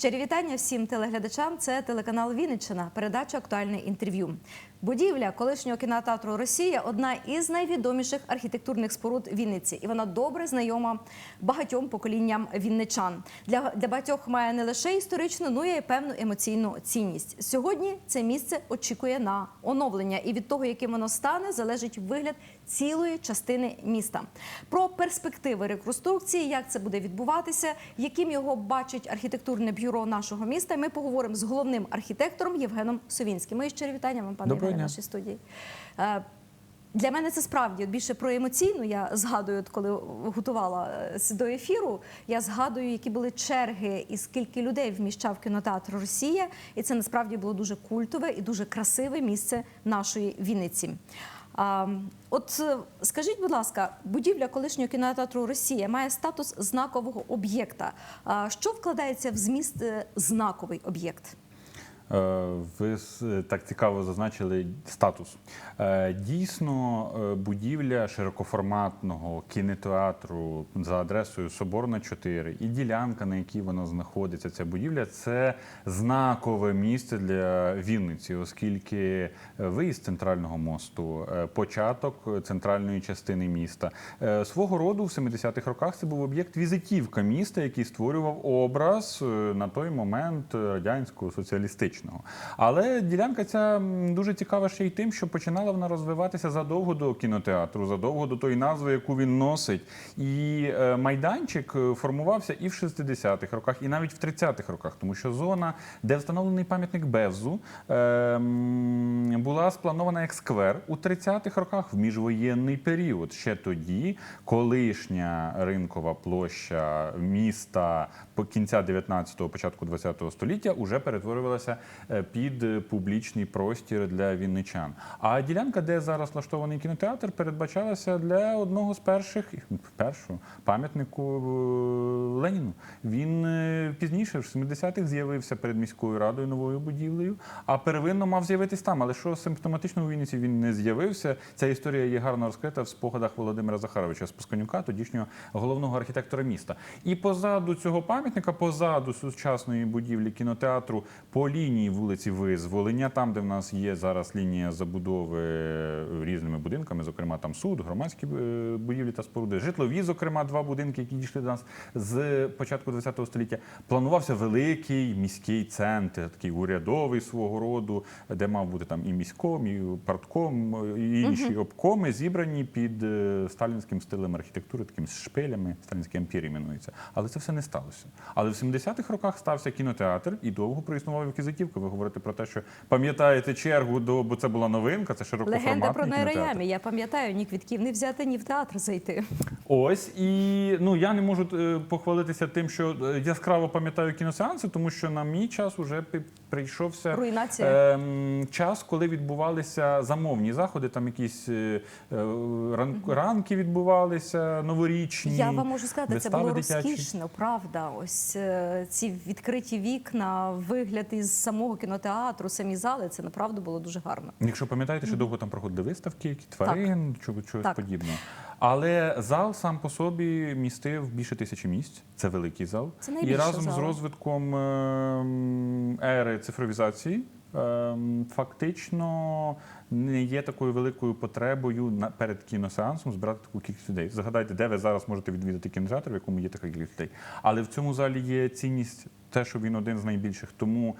Щирі вітання всім телеглядачам. Це телеканал Вінниччина, передача Актуальне інтерв'ю. Будівля колишнього кінотеатру Росія одна із найвідоміших архітектурних споруд Вінниці, і вона добре знайома багатьом поколінням вінничан. Для, для багатьох має не лише історичну, ну і певну емоційну цінність. Сьогодні це місце очікує на оновлення, і від того, яким воно стане, залежить вигляд цілої частини міста. Про перспективи реконструкції, як це буде відбуватися, яким його бачить архітектурне бюро нашого міста. Ми поговоримо з головним архітектором Євгеном Совінським. Мої щирі вітання вам, пане Євгене, в нашій студії. Е, Для мене це справді більше про емоційну. Я згадую, от коли готувала е, до ефіру. Я згадую, які були черги і скільки людей вміщав кінотеатр Росія. І це насправді було дуже культове і дуже красиве місце нашої Вінниці. А, от е, скажіть, будь ласка, будівля колишнього кінотеатру Росія має статус знакового об'єкта. Що вкладається в зміст е, знаковий об'єкт? Е, Ви так цікаво зазначили статус. Е, Дійсно, е, будівля широкоформатного кінотеатру за адресою Соборна 4 і ділянка, на якій вона знаходиться, ця будівля це знакове місце для Вінниці, оскільки виїзд центрального мосту, початок центральної частини міста. Свого роду в 70-х роках це був об'єкт візитівка міста, який створював образ на той момент радянського соціалістичного. Але ділянка ця дуже цікава ще й тим, що починала вона розвиватися задовго до кінотеатру, задовго до тої назви, яку він носить. І е, майданчик е, формувався і в 60-х роках, і навіть в 30-х роках, тому що зона, де встановлений пам'ятник Бевзу, е, була спланована як сквер у 30-х роках в міжвоєнний період. Ще тоді колишня ринкова площа міста кінця 19-го, початку 20-го століття уже перетворювалася е, під е, публічний простір для вінничан. А ділянка, де зараз влаштований кінотеатр, передбачалася для одного з перших першого пам'ятнику е, Леніну. Він пізніше, в 70-х, з'явився перед міською радою новою будівлею, а первинно мав з'явитись там. Але що симптоматично у Вінниці він не з'явився. Ця історія є гарно розкрита в спогадах Володимира Захаровича Спусканюка, тодішнього головного архітектора міста. І позаду цього пам'ятника, позаду сучасної будівлі кінотеатру, по лінії вулиці Визволення, там, де в нас є зараз лінія забудови різними будинками, зокрема там суд, громадські е, будівлі та споруди, житлові, зокрема, два будинки, які дійшли до нас з початку ХХ століття. Планувався великий міський центр, такий урядовий свого роду, де мав бути там і міськом, і партком, і інші обкоми, зібрані під е, сталінським стилем архітектури, такими шпилями, сталінський ампір іменується. Але це все не сталося. Але в 70-х роках стався кінотеатр і довго проіснував як візитівка. Ви говорите про те, що пам'ятаєте чергу до, бо це була новинка, це широкоформатний Легенда про кінотеатр. Я пам'ятаю, ні квітків не взяти, ні в театр зайти. Ось і ну я не можу е, похвалитися тим, що е, яскраво пам'ятаю кіносеанси, тому що на мій час уже прийшовся Руйнація. ем, час, коли відбувалися замовні заходи. Там якісь е, е, ран, ранки відбувалися новорічні. Я вам можу сказати, це було дитячі. розкішно, правда. Ось е, ці відкриті вікна, вигляд із самого кінотеатру, самі зали. Це направду було дуже гарно. Якщо пам'ятаєте, що довго там проходили виставки, які тварин, чого чогось подібного. Але зал сам по собі містив більше тисячі місць. Це великий зал. Це І разом з розвитком ем, ери цифровізації. ем, Фактично не є такою великою потребою на перед кіносеансом збирати таку кількість людей. Загадайте, де ви зараз можете відвідати кінотеатр, в якому є така кількість людей. Але в цьому залі є цінність те, що він один з найбільших. Тому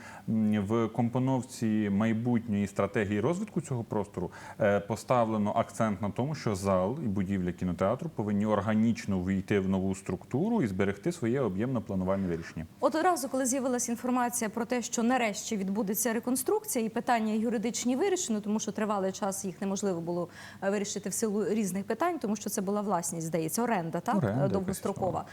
в компоновці майбутньої стратегії розвитку цього простору е, поставлено акцент на тому, що зал і будівля кінотеатру повинні органічно війти в нову структуру і зберегти своє об'ємно-планувальне вирішення. От одразу, коли з'явилася інформація про те, що нарешті відбудеться реконструкція і питання юридичні вирішено, тому що тривалий час їх неможливо було е, вирішити в силу різних питань, тому що це була власність, здається, оренда, так Оренда Е, довгострокова.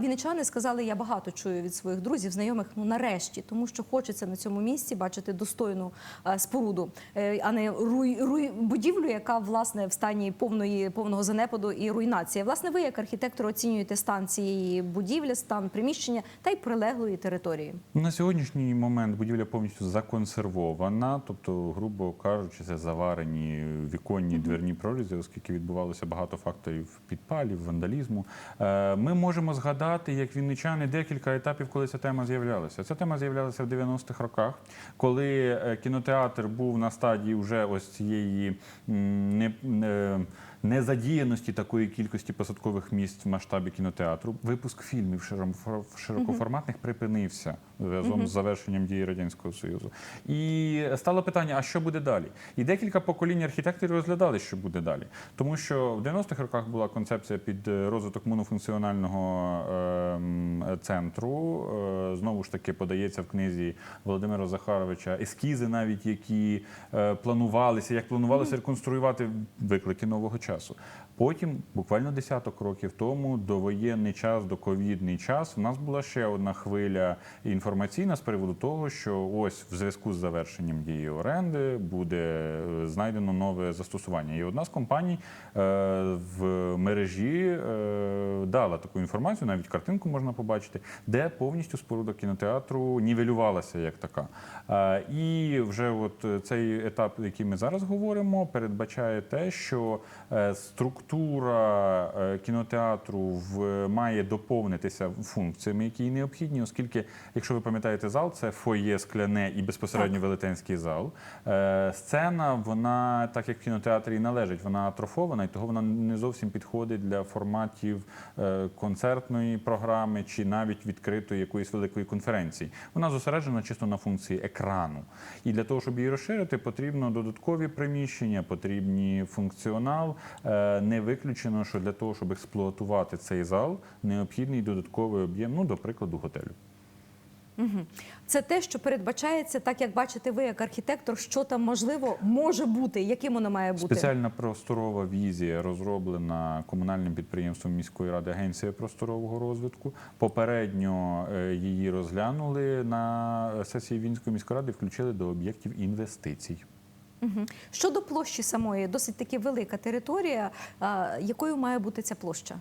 Вінничани сказали, я багато чую від своїх друзів, знайомих, ну нарешті, тому що хочеться на цьому місці бачити достойну е, споруду, е, а не руй, руй будівлю, яка власне в стані повної повного занепаду і руйнації. Власне, ви як архітектор оцінюєте стан цієї будівлі, стан приміщення та й прилеглої території. На сьогоднішній момент будівля повністю законсервована, тобто, грубо кажучи, це заварені віконні дверні прорізи, оскільки відбувалося багато факторів підпалів, вандалізму. Е, Ми можемо згадати, як вінничани декілька етапів, коли ця тема з'являлася. Ця тема з'являлася в 90-х роках, коли е, кінотеатр був на стадії вже ось цієї не, незадіяності такої кількості посадкових місць в масштабі кінотеатру. Випуск фільмів широкоформатних припинився разом з завершенням дії радянського союзу. І стало питання: а що буде далі? І декілька поколінь архітекторів розглядали, що буде далі, тому що в 90-х роках була концепція під е, розвиток монофункціонального ем, центру. Е, Знову ж таки подається в книзі Володимира Захаровича ескізи, навіть які е, планувалися, як планувалося реконструювати виклики нового часу. fracasso. Потім, буквально десяток років тому, довоєнний час, доковідний час, у нас була ще одна хвиля інформаційна з приводу того, що ось в зв'язку з завершенням дії оренди буде е, знайдено нове застосування. І одна з компаній е, в мережі е, дала таку інформацію, навіть картинку можна побачити, де повністю споруда кінотеатру нівелювалася як така. І вже от цей етап, який ми зараз говоримо, передбачає те, що е, структура е, кінотеатру в, має доповнитися функціями, які їй необхідні, оскільки, якщо ви пам'ятаєте зал, це фоє скляне і безпосередньо велетенський зал. Е, Сцена, вона так як в кінотеатрі і належить, вона атрофована, і того вона не зовсім підходить для форматів е, концертної програми чи навіть відкритої якоїсь великої конференції. Вона зосереджена чисто на функції екрану. І для того, щоб її розширити, потрібно додаткові приміщення, потрібні функціонал. Не виключено, що для того, щоб експлуатувати цей зал, необхідний додатковий об'єм, ну, до прикладу, готелю. Це те, що передбачається, так як бачите ви, як архітектор, що там можливо може бути, яким воно має бути. Спеціальна просторова візія розроблена комунальним підприємством міської ради Агенція просторового розвитку. Попередньо е, її розглянули на сесії Вінської міської ради, включили до об'єктів інвестицій. Щодо площі самої, досить таки велика територія. Якою має бути ця площа?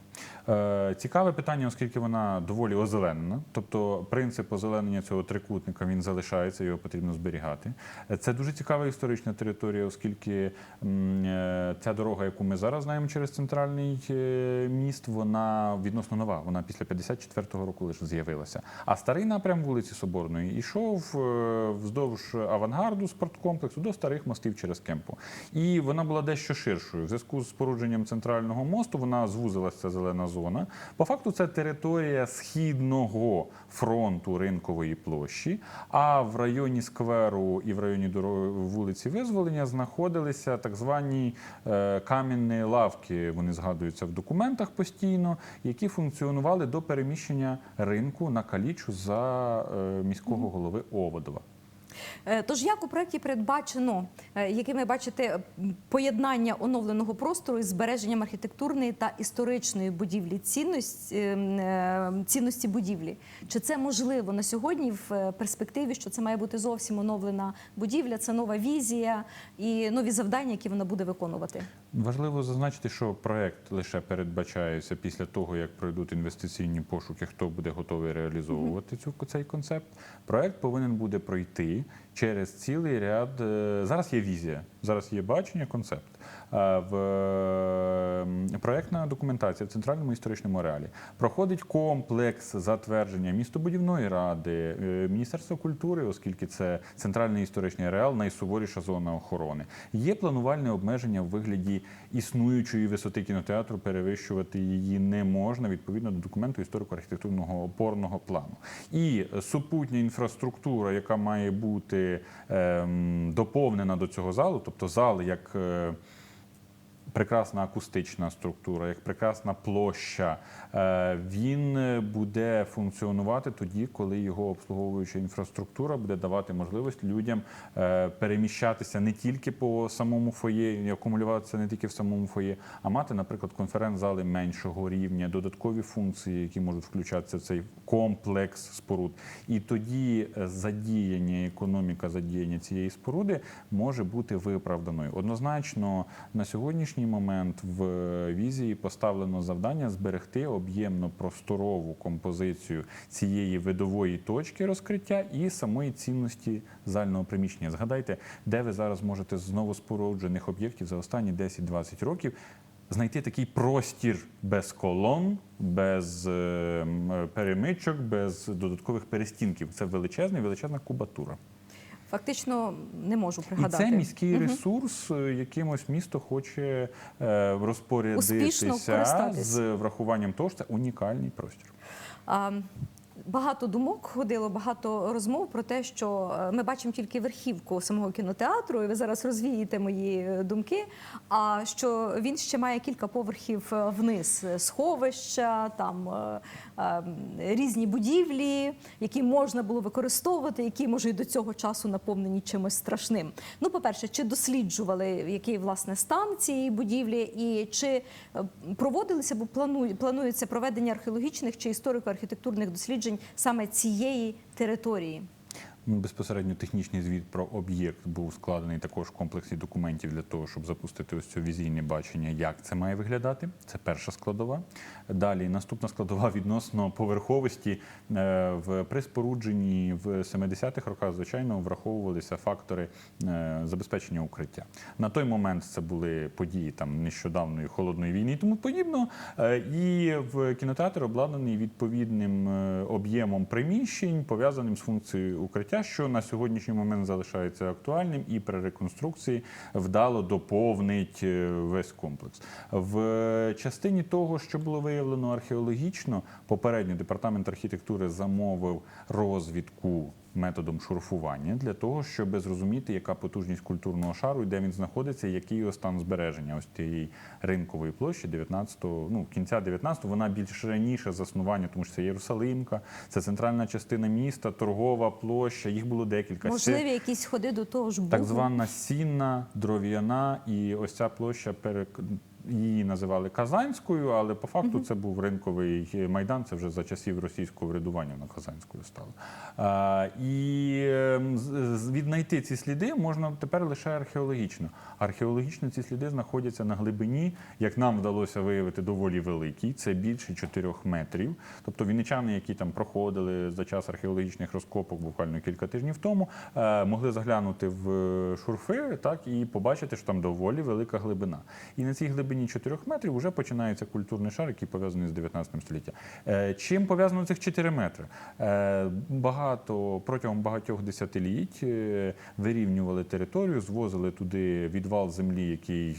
Е, Цікаве питання, оскільки вона доволі озеленена. Тобто принцип озеленення цього трикутника він залишається, його потрібно зберігати. Це дуже цікава історична територія, оскільки е, ця дорога, яку ми зараз знаємо через центральний е, міст, вона відносно нова. Вона після 54-го року лише з'явилася. А старий напрям вулиці Соборної йшов вздовж авангарду спорткомплексу до старих мостів через Кемпу. І вона була дещо ширшою. В зв'язку з спорудженням центрального мосту вона звузилася зелена зона. По факту, це територія східного фронту ринкової площі. А в районі скверу і в районі дороги вулиці Визволення знаходилися так звані е, кам'яні лавки. Вони згадуються в документах постійно, які функціонували до переміщення ринку на калічу за е, міського голови Оводова. Е, Тож як у проєкті передбачено, якими бачите, поєднання оновленого простору із збереженням архітектурної та історичної будівлі цінності, е, цінності будівлі? Чи це можливо на сьогодні в е, перспективі, що це має бути зовсім оновлена будівля, це нова візія і нові завдання, які вона буде виконувати? Важливо зазначити, що проект лише передбачається після того, як пройдуть інвестиційні пошуки, хто буде готовий реалізовувати цю цей концепт. Проект повинен буде пройти через цілий ряд. е, Зараз є візія, зараз є бачення, концепт. В е, проектна документація в центральному історичному ареалі проходить комплекс затвердження містобудівної ради, е, Міністерства культури, оскільки це центральний історичний ареал, найсуворіша зона охорони. Є планувальне обмеження в вигляді існуючої висоти кінотеатру, перевищувати її не можна відповідно до документу історико-архітектурного опорного плану. І супутня інфраструктура, яка має бути ем, доповнена до цього залу, тобто зал як. Прекрасна акустична структура, як прекрасна площа, е, він е, буде функціонувати тоді, коли його обслуговуюча інфраструктура буде давати можливість людям е, переміщатися не тільки по самому фоє, акумулюватися не тільки в самому фоє, а мати, наприклад, конференц-зали меншого рівня, додаткові функції, які можуть включатися в цей комплекс споруд. І тоді задіяння, економіка задіяння цієї споруди може бути виправданою. Однозначно, на сьогоднішній сьогоднішній момент в візії поставлено завдання зберегти об'ємно-просторову композицію цієї видової точки розкриття і самої цінності зального приміщення. Згадайте, де ви зараз можете з новоспоруджених об'єктів за останні 10-20 років знайти такий простір без колон, без е, перемичок, без додаткових перестінків. Це величезна, величезна кубатура. Фактично не можу І пригадати. це міський ресурс, е, якимось місто хоче е, розпорядитися з врахуванням того, що це унікальний простір. А, Багато думок ходило, багато розмов про те, що е, ми бачимо тільки верхівку самого кінотеатру, і ви зараз розвієте мої е, думки. А що він ще має кілька поверхів е, вниз, сховища, там е, е, різні будівлі, які можна було використовувати, які може і до цього часу наповнені чимось страшним. Ну, по-перше, чи досліджували який власне стан цієї будівлі, і чи проводилися плану- планується проведення археологічних чи історико-архітектурних досліджень саме цієї території? Ну, Безпосередньо технічний звіт про об'єкт був складений також в комплексі документів для того, щоб запустити ось це візійне бачення, як це має виглядати. Це перша складова. Далі наступна складова відносно поверховості Е, в при спорудженні в 70-х роках, звичайно, враховувалися фактори е, забезпечення укриття. На той момент це були події там нещодавної холодної війни і тому подібно. Е, І в кінотеатр обладнаний відповідним об'ємом приміщень, пов'язаним з функцією укриття, що на сьогоднішній момент залишається актуальним і при реконструкції вдало доповнить е, весь комплекс. В частині того, що було виявлено археологічно, попередньо департамент архітектури замовив розвідку. Методом шурфування для того, щоб зрозуміти, яка потужність культурного шару і де він знаходиться, і який його стан збереження ось тієї ринкової площі 19-го, ну кінця 19-го, вона більш раніше заснування, тому що це Єрусалимка, це центральна частина міста, торгова площа. Їх було декілька. Можливі якісь ходи до того ж Так звана сінна, дров'яна, і ось ця площа перек... її називали Казанською, але по факту це був ринковий майдан. Це вже за часів російського врядування на Казанською стало. І ем, віднайти ці сліди можна тепер лише археологічно. Археологічно ці сліди знаходяться на глибині, як нам вдалося виявити, доволі великій. Це більше 4 метрів. Тобто вінничани, які там проходили за час археологічних розкопок буквально кілька тижнів тому, е, могли заглянути в шурфи так, і побачити, що там доволі велика глибина. І на цій глибині 4 метрів вже починається культурний шар, який пов'язаний з 19 століттям. Е, Чим пов'язано цих 4 метри? Е, Багато протягом багатьох десятиліть е, вирівнювали територію, звозили туди відвал землі, який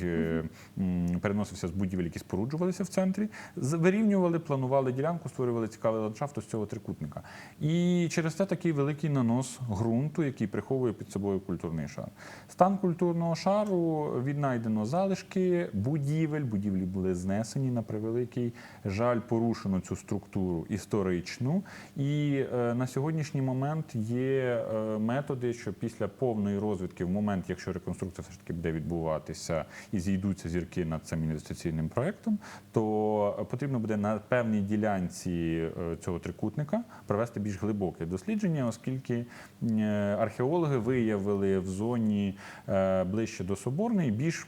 переносився з будівель, які споруджувалися в центрі. Вирівнювали, планували ділянку, створювали цікавий ландшафт з цього трикутника. І через це такий великий нанос ґрунту, який приховує під собою культурний шар. Стан культурного шару віднайдено залишки будівель. Будівлі були знесені на превеликий жаль, порушено цю структуру історичну. І е, на сьогоднішній момент є е, методи, що після повної розвідки, в момент, якщо реконструкція все ж таки буде відбуватися і зійдуться зірки над цим інвестиційним проектом, то потрібно буде на певній ділянці е, цього трикутника провести більш глибоке дослідження, оскільки е, археологи виявили в зоні е, ближче до Соборної більш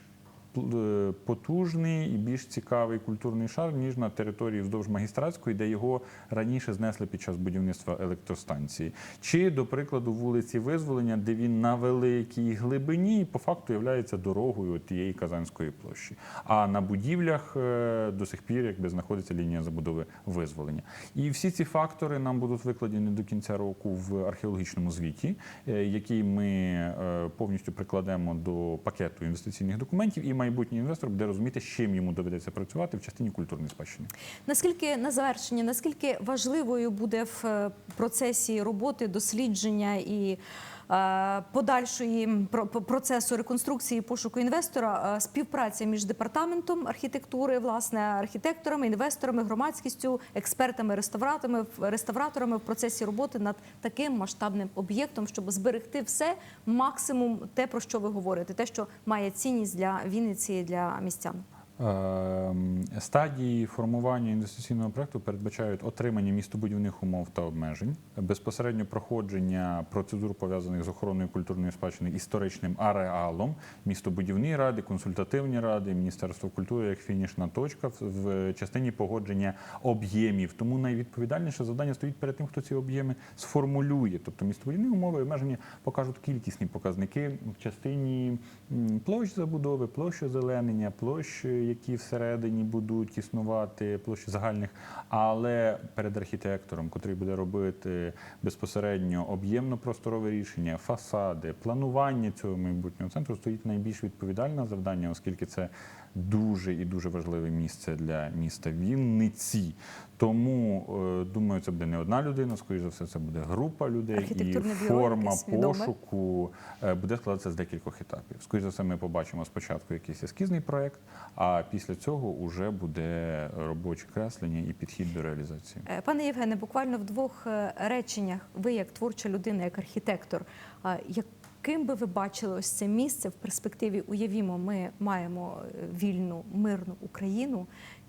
потужний і більш цікавий культурний шар, ніж на території вздовж магістратської, де його раніше знесли під час будівництва електростанції. Чи, до прикладу, вулиці Визволення, де він на великій глибині і по факту є дорогою тієї Казанської площі. А на будівлях е, до сих пір якби знаходиться лінія забудови визволення. І всі ці фактори нам будуть викладені до кінця року в археологічному звіті, е, який ми е, повністю прикладемо до пакету інвестиційних документів, і майбутній інвестор буде розуміти, з чим йому доведеться працювати в частині культурної спадщини. Наскільки на завершення, наскільки важливою буде в е, процесі роботи, дослідження і подальшої про- процесу реконструкції пошуку інвестора е, співпраця між департаментом архітектури, власне, архітекторами, інвесторами, громадськістю, експертами, реставраторами, реставраторами в процесі роботи над таким масштабним об'єктом, щоб зберегти все максимум те, про що ви говорите, те, що має цінність для Вінниці для містян. Ем, Стадії формування інвестиційного проекту передбачають отримання містобудівних умов та обмежень, безпосередньо проходження процедур пов'язаних з охороною культурної спадщини історичним ареалом, містобудівні ради, консультативні ради, Міністерство культури як фінішна точка в- частині погодження об'ємів. Тому найвідповідальніше завдання стоїть перед тим, хто ці об'єми сформулює. Тобто містобудівні умови обмеження покажуть кількісні показники в частині площ забудови, площ озеленення, площ, які всередині будуть існувати, площі загальних. Але перед архітектором, котрий буде робити безпосередньо об'ємно-просторове рішення, фасади, планування цього майбутнього центру, стоїть найбільш відповідальне завдання, оскільки це дуже і дуже важливе місце для міста Вінниці. Тому е, думаю, це буде не одна людина, скоріш за все, це буде група людей і форма пошуку е, буде складатися з декількох етапів. Скоріш за все, ми побачимо спочатку якийсь ескізний проект, а після цього вже буде робоче креслення і підхід до реалізації. Е, Пане Євгене, буквально в двох реченнях, ви як творча людина, як архітектор, а, яким би ви бачили ось це місце в перспективі? Уявімо, ми маємо е, вільну, мирну Україну.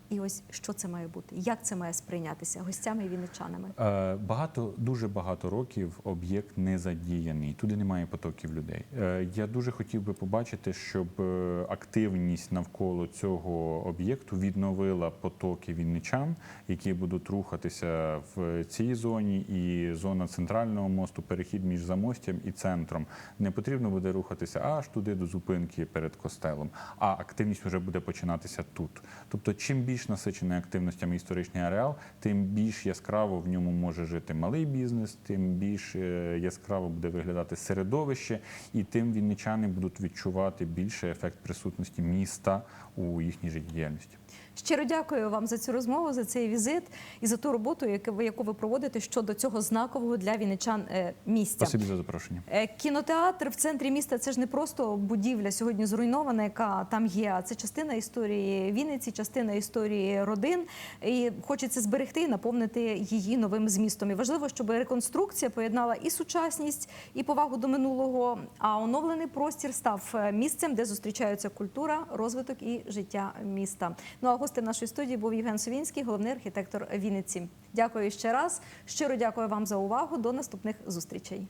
І ось що це має бути? Як це має сприйнятися гостями і вінничанами? Е, Багато, дуже багато років об'єкт не задіяний. Туди немає потоків людей. Е, Я дуже хотів би побачити, щоб е, активність навколо цього об'єкту відновила потоки вінничан, які будуть рухатися в цій зоні, і зона центрального мосту, перехід між замостям і центром. Не потрібно буде рухатися аж туди до зупинки перед костелом, а активність вже буде починатися тут. Тобто, чим більш насичений активностями історичний ареал, тим більш яскраво в ньому може жити малий бізнес, тим більш е, яскраво буде виглядати середовище, і тим вінничани будуть відчувати більше ефект присутності міста у їхній життєдіяльності. Щиро дякую вам за цю розмову, за цей візит і за ту роботу, яку ви, проводите щодо цього знакового для вінничан е, місця. Спасибі за запрошення. Е, Кінотеатр в центрі міста це ж не просто будівля сьогодні зруйнована, яка там є. а Це частина історії Вінниці, частина історії родин. І хочеться зберегти і наповнити її новим змістом. І важливо, щоб реконструкція поєднала і сучасність, і повагу до минулого. А оновлений простір став е, місцем, де зустрічаються культура, розвиток і життя міста. Ну а гостем нашої студії був Євген Совінський, головний архітектор Вінниці. Дякую ще раз. Щиро дякую вам за увагу. До наступних зустрічей.